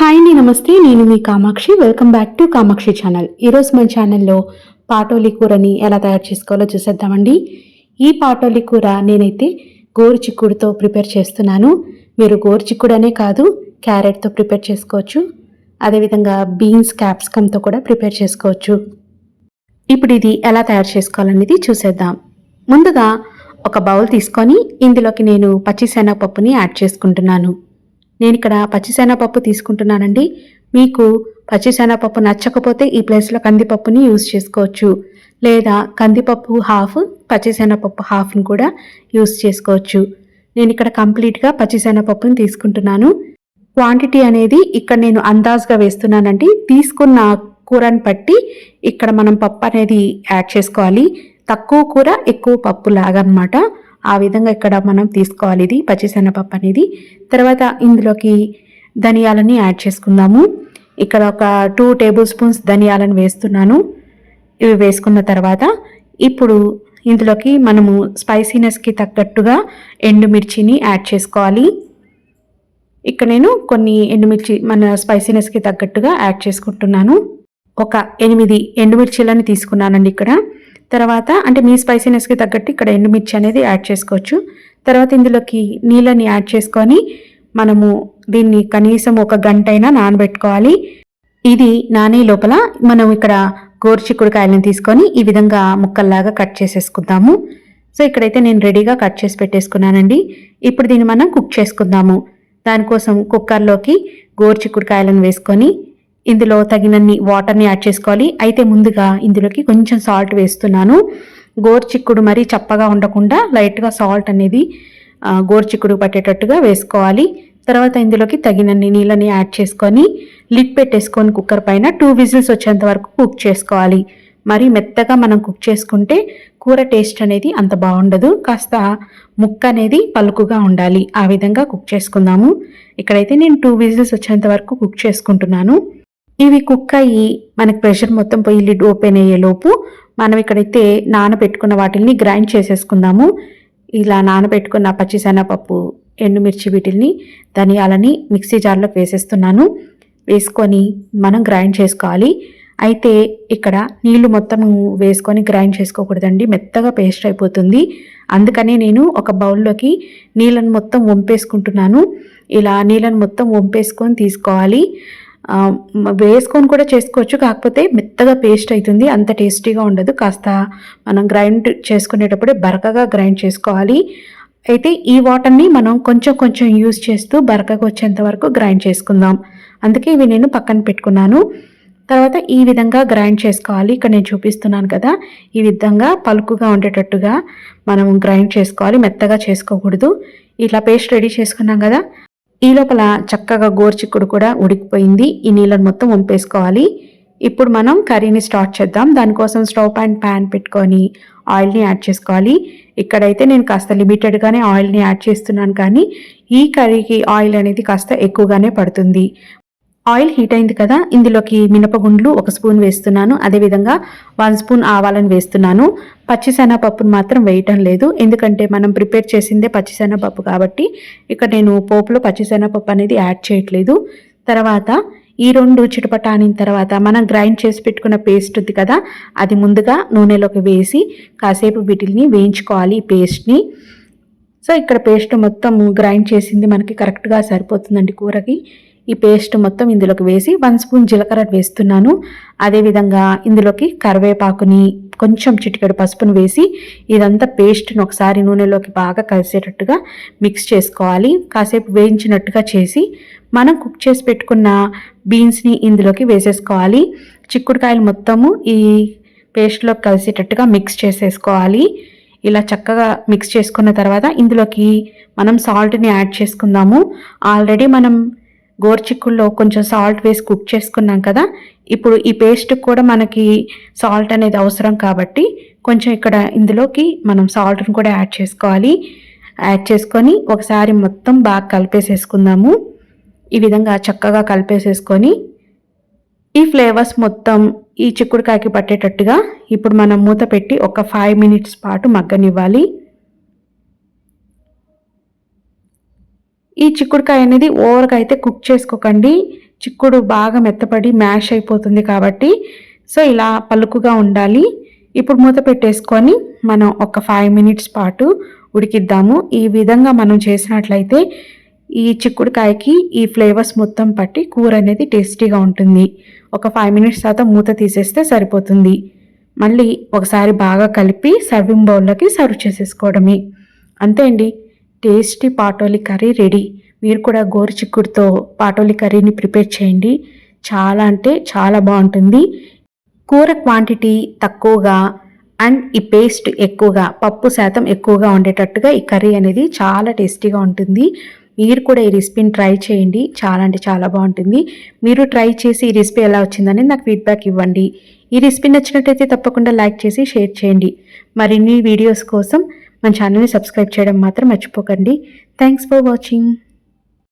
Hi అండి నమస్తే నేను మీ Kamakshi. Welcome back to Kamakshi channel ఈరోజు మన ఛానల్లో పాటోలి కూరని ఎలా తయారు చేసుకోవాలో చూసేద్దామండి. ఈ పాటోలి కూర నేనైతే గోరు చిక్కుడుతో ప్రిపేర్ చేస్తున్నాను. మీరు గోరు చిక్కుడు అనే కాదు క్యారెట్తో ప్రిపేర్ చేసుకోవచ్చు. అదేవిధంగా బీన్స్ క్యాప్సికమ్తో కూడా ప్రిపేర్ చేసుకోవచ్చు. ఇప్పుడు ఇది ఎలా తయారు చేసుకోవాలనేది చూసేద్దాం. ముందుగా ఒక బౌల్ తీసుకొని ఇందులోకి నేను పచ్చిశనగపప్పుని యాడ్ చేసుకుంటున్నాను. నేను ఇక్కడ పచ్చిశనగపప్పు తీసుకుంటున్నానండి. మీకు పచ్చిశనగపప్పు నచ్చకపోతే ఈ ప్లేస్లో కందిపప్పుని యూజ్ చేసుకోవచ్చు. లేదా కందిపప్పు హాఫ్ పచ్చిశనగపప్పు హాఫ్ను కూడా యూజ్ చేసుకోవచ్చు. నేను ఇక్కడ కంప్లీట్గా పచ్చిశనగపప్పుని తీసుకుంటున్నాను. క్వాంటిటీ అనేది ఇక్కడ నేను అందాజ్గా వేస్తున్నానండి. తీసుకున్న కూరని బట్టి ఇక్కడ మనం పప్పు అనేది యాడ్ చేసుకోవాలి. తక్కువ కూర ఎక్కువ పప్పు లాగనమాట. ఆ విధంగా ఇక్కడ మనం తీసుకోవాలి ఇది పచ్చిశనగపప్పు అనేది. తర్వాత ఇందులోకి ధనియాలని యాడ్ చేసుకుందాము. ఇక్కడ ఒక టూ టేబుల్ స్పూన్స్ ధనియాలను వేస్తున్నాను. ఇవి వేసుకున్న తర్వాత ఇప్పుడు ఇందులోకి మనము స్పైసీనెస్కి తగ్గట్టుగా ఎండుమిర్చిని యాడ్ చేసుకోవాలి. ఇక్కడ నేను కొన్ని ఎండుమిర్చి మన స్పైసీనెస్కి తగ్గట్టుగా యాడ్ చేసుకుంటున్నాను. ఒక ఎనిమిది ఎండుమిర్చిలని తీసుకున్నానండి ఇక్కడ. తర్వాత అంటే మీ స్పైసీనెస్కి తగ్గట్టు ఇక్కడ ఎండుమిర్చి అనేది యాడ్ చేసుకోవచ్చు. తర్వాత ఇందులోకి నీళ్ళని యాడ్ చేసుకొని మనము దీన్ని కనీసం ఒక గంట అయినా నానబెట్టుకోవాలి. ఇది నానే లోపల మనం ఇక్కడ గోరుచిక్కుడుకాయలను తీసుకొని ఈ విధంగా ముక్కల్లాగా కట్ చేసేసుకుందాము. సో ఇక్కడైతే నేను రెడీగా కట్ చేసి పెట్టేసుకున్నానండి. ఇప్పుడు దీన్ని మనం కుక్ చేసుకుందాము. దానికోసం కుక్కర్లోకి గోరుచిక్కుడుకాయలను వేసుకొని ఇందులో తగినన్ని వాటర్ని యాడ్ చేసుకోవాలి. అయితే ముందుగా ఇందులోకి కొంచెం సాల్ట్ వేస్తున్నాను. గోరుచిక్కుడు మరీ చప్పగా ఉండకుండా లైట్గా సాల్ట్ అనేది గోరుచిక్కుడు పట్టేటట్టుగా వేసుకోవాలి. తర్వాత ఇందులోకి తగినన్ని నీళ్ళని యాడ్ చేసుకొని లిడ్ పెట్టేసుకొని కుక్కర్ పైన టూ విజిల్స్ వచ్చేంత వరకు కుక్ చేసుకోవాలి. మరి మెత్తగా మనం కుక్ చేసుకుంటే కూర టేస్ట్ అనేది అంత బాగుండదు. కాస్త ముక్క అనేది పలుకుగా ఉండాలి. ఆ విధంగా కుక్ చేసుకుందాము. ఇక్కడైతే నేను టూ విజిల్స్ వచ్చేంత వరకు కుక్ చేసుకుంటున్నాను. ఇవి కుక్ అయ్యి మనకి ప్రెషర్ మొత్తం పోయి లిడ్ ఓపెన్ అయ్యేలోపు మనం ఇక్కడైతే నానబెట్టుకున్న వాటిని గ్రైండ్ చేసేసుకుందాము. ఇలా నానబెట్టుకున్న పచ్చిసెనపప్పు ఎండుమిర్చి వీటిల్ని ధనియాలని మిక్సీ జార్లోకి వేసేస్తున్నాను. వేసుకొని మనం గ్రైండ్ చేసుకోవాలి. అయితే ఇక్కడ నీళ్ళు మొత్తం వేసుకొని గ్రైండ్ చేసుకోకూడదండి. మెత్తగా పేస్ట్ అయిపోతుంది. అందుకనే నేను ఒక బౌల్లోకి నీళ్ళను మొత్తం వంపేసుకుంటున్నాను. ఇలా నీళ్ళను మొత్తం వంపేసుకొని తీసుకోవాలి. వేసుకొని కూడా చేసుకోవచ్చు. కాకపోతే మెత్తగా పేస్ట్ అవుతుంది అంత టేస్టీగా ఉండదు. కాస్త మనం గ్రైండ్ చేసుకునేటప్పుడే బరకగా గ్రైండ్ చేసుకోవాలి. అయితే ఈ వాటర్ని మనం కొంచెం కొంచెం యూజ్ చేస్తూ బరకగా వచ్చేంత వరకు గ్రైండ్ చేసుకుందాం. అందుకే ఇవి నేను పక్కన పెట్టుకున్నాను. తర్వాత ఈ విధంగా గ్రైండ్ చేసుకోవాలి. ఇక్కడ నేను చూపిస్తున్నాను కదా. ఈ విధంగా పలుకుగా ఉండేటట్టుగా మనం గ్రైండ్ చేసుకోవాలి. మెత్తగా చేసుకోకూడదు. ఇలా పేస్ట్ రెడీ చేసుకున్నాం కదా. ఈ లోపల చక్కగా గోర్చిక్కుడు కూడా ఉడికిపోయింది. ఈ నీళ్ళని మొత్తం వంపేసుకోవాలి. ఇప్పుడు మనం కర్రీని స్టార్ట్ చేద్దాం. దానికోసం స్టవ్ అండ్ ప్యాన్ పెట్టుకొని ఆయిల్ని యాడ్ చేసుకోవాలి. ఇక్కడైతే నేను కాస్త లిమిటెడ్గానే ఆయిల్ని యాడ్ చేస్తున్నాను కానీ ఈ కర్రీకి ఆయిల్ అనేది కాస్త ఎక్కువగానే పడుతుంది. ఆయిల్ హీట్ అయింది కదా ఇందులోకి మినపగుండ్లు ఒక స్పూన్ వేస్తున్నాను. అదేవిధంగా వన్ స్పూన్ ఆవాలని వేస్తున్నాను. పచ్చిశనగపప్పును మాత్రం వేయటం లేదు. ఎందుకంటే మనం ప్రిపేర్ చేసిందే పచ్చిశనగపప్పు కాబట్టి ఇక్కడ నేను పోపులో పచ్చిశనగపప్పు అనేది యాడ్ చేయట్లేదు. తర్వాత ఈ రెండు చిటపటానిన తర్వాత మనం గ్రైండ్ చేసి పెట్టుకున్న పేస్ట్ ఉంది కదా అది ముందుగా నూనెలోకి వేసి కాసేపు వీటిని వేయించుకోవాలి ఈ పేస్ట్ని. సో ఇక్కడ పేస్ట్ మొత్తం గ్రైండ్ చేసింది మనకి కరెక్ట్గా సరిపోతుందండి కూరకి. ఈ పేస్ట్ మొత్తం ఇందులోకి వేసి వన్ స్పూన్ జీలకర్ర వేస్తున్నాను. అదేవిధంగా ఇందులోకి కరివేపాకుని కొంచెం చిటికెడు పసుపును వేసి ఇదంతా పేస్ట్ని ఒకసారి నూనెలోకి బాగా కలిసేటట్టుగా మిక్స్ చేసుకోవాలి. కాసేపు వేయించినట్టుగా చేసి మనం కుక్ చేసి పెట్టుకున్న బీన్స్ని ఇందులోకి వేసేసుకోవాలి. చిక్కుడుకాయలు మొత్తము ఈ పేస్ట్లో కలిసేటట్టుగా మిక్స్ చేసేసుకోవాలి. ఇలా చక్కగా మిక్స్ చేసుకున్న తర్వాత ఇందులోకి మనం సాల్ట్ని యాడ్ చేసుకుందాము. ఆల్రెడీ మనం గోర్చిక్కుల్లో కొంచెం సాల్ట్ వేసి కుక్ చేసుకున్నాం కదా. ఇప్పుడు ఈ పేస్ట్ కూడా మనకి సాల్ట్ అనేది అవసరం కాబట్టి కొంచెం ఇక్కడ ఇందులోకి మనం సాల్ట్ని కూడా యాడ్ చేసుకోవాలి. యాడ్ చేసుకొని ఒకసారి మొత్తం బాగా కలిపేసేసుకుందాము. ఈ విధంగా చక్కగా కలిపేసేసుకొని ఈ ఫ్లేవర్స్ మొత్తం ఈ చిక్కుడుకాయకి పట్టేటట్టుగా ఇప్పుడు మనం మూత పెట్టి ఒక ఫైవ్ మినిట్స్ పాటు మగ్గనివ్వాలి. ఈ చిక్కుడుకాయ అనేది ఓవర్గా అయితే కుక్ చేసుకోకండి. చిక్కుడు బాగా మెత్తపడి మ్యాష్ అయిపోతుంది కాబట్టి సో ఇలా పలుకుగా ఉండాలి. ఇప్పుడు మూత పెట్టేసుకొని మనం ఒక ఫైవ్ మినిట్స్ పాటు ఉడికిద్దాము. ఈ విధంగా మనం చేసినట్లయితే ఈ చిక్కుడుకాయకి ఈ ఫ్లేవర్స్ మొత్తం పట్టి కూర అనేది టేస్టీగా ఉంటుంది. ఒక ఫైవ్ మినిట్స్ తర్వాత మూత తీసేస్తే సరిపోతుంది. మళ్ళీ ఒకసారి బాగా కలిపి సర్వింగ్ బౌల్లోకి సర్వ్ చేసేసుకోవడమే. అంతే అండి. Tasty patoli curry ready. మీరు కూడా గోరు చిక్కుడుతో పాటోలి కర్రీని ప్రిపేర్ చేయండి. చాలా అంటే చాలా బాగుంటుంది. కూర క్వాంటిటీ తక్కువగా అండ్ ఈ పేస్ట్ ఎక్కువగా పప్పు శాతం ఎక్కువగా ఉండేటట్టుగా ఈ కర్రీ అనేది చాలా టేస్టీగా ఉంటుంది. మీరు కూడా ఈ రెసిపీని ట్రై చేయండి. చాలా అంటే చాలా బాగుంటుంది. మీరు ట్రై చేసి ఈ రెసిపీ ఎలా వచ్చిందని నాకు ఫీడ్బ్యాక్ ఇవ్వండి. ఈ రెసిపీ నచ్చినట్టయితే తప్పకుండా లైక్ చేసి షేర్ చేయండి. మరిన్ని వీడియోస్ కోసం మన ఛానల్ని సబ్స్క్రైబ్ చేయడం మాత్రం మర్చిపోకండి. Thanks for watching